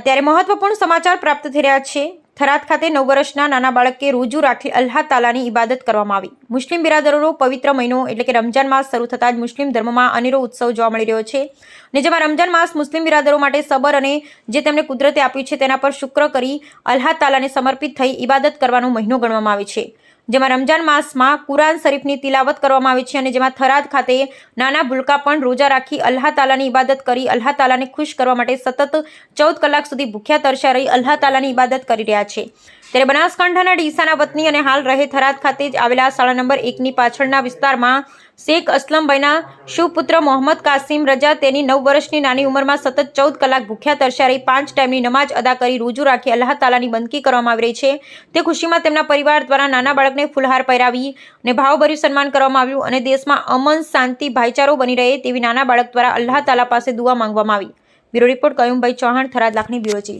અત્યારે મહત્વપૂર્ણ સમાચાર પ્રાપ્ત થઈ રહ્યા છે. થરાદ ખાતે નવ વર્ષના નાના બાળકે રોજુ રાખી અલ્લાહ તાલાની ઇબાદત કરવામાં આવી. મુસ્લિમ બિરાદરોનો પવિત્ર મહિનો એટલે કે રમજાન માસ શરૂ થતાં જ મુસ્લિમ ધર્મમાં અનેરો ઉત્સવ જોવા મળી રહ્યો છે અને જેમાં રમજાન માસ મુસ્લિમ બિરાદરો માટે સબર અને જે તેમને કુદરતે આપ્યું છે તેના પર શુક્ર કરી અલ્લાહ તાલાને સમર્પિત થઈ ઇબાદત કરવાનો મહિનો ગણવામાં આવે છે. જેમાં રમજાન માસમાં કુરાન શરીફની તિલાવત કરવામાં આવે છે અને જેમાં થરાદ ખાતે નાના ભૂલકા પણ રોજા રાખી અલ્લાહ તાલાની ઇબાદત કરી, અલ્લાહ તાલાને ખુશ કરવા માટે સતત ચૌદ કલાક સુધી ભૂખ્યા તરસ્યા રહી, અલ્લાહ તાલાની ઇબાદત કરી રહ્યા છે. ત્યારે બનાસકાંઠાના ડીસાના વતની અને હાલ રહે થરાદ ખાતે જ આવેલા શાળા નંબર એકની પાછળના વિસ્તારમાં શેખ અસલમભાઈના શુપુત્ર મોહમ્મદ કાસિમ રજા તેની નવ વર્ષની નાની ઉંમરમાં સતત ચૌદ કલાક ભૂખ્યા તરસ્યા રહી, પાંચ ટાઈમની નમાજ અદા કરી, રોજુ રાખી અલ્લાહ તાલાની બંદકી કરવામાં આવી રહી છે. તે ખુશીમાં તેમના પરિવાર દ્વારા નાના બાળકને ફુલહાર પહેરાવી અને ભાવભર્યું સન્માન કરવામાં આવ્યું અને દેશમાં અમન શાંતિ ભાઈચારો બની રહે તેવી નાના બાળક દ્વારા અલ્લાહ તાલા પાસે દુઆ માંગવામાં આવી. બ્યુરો રિપોર્ટ કયુમભાઈ ચૌહાણ, થરાદ લાખની બ્યુરો ચીફ.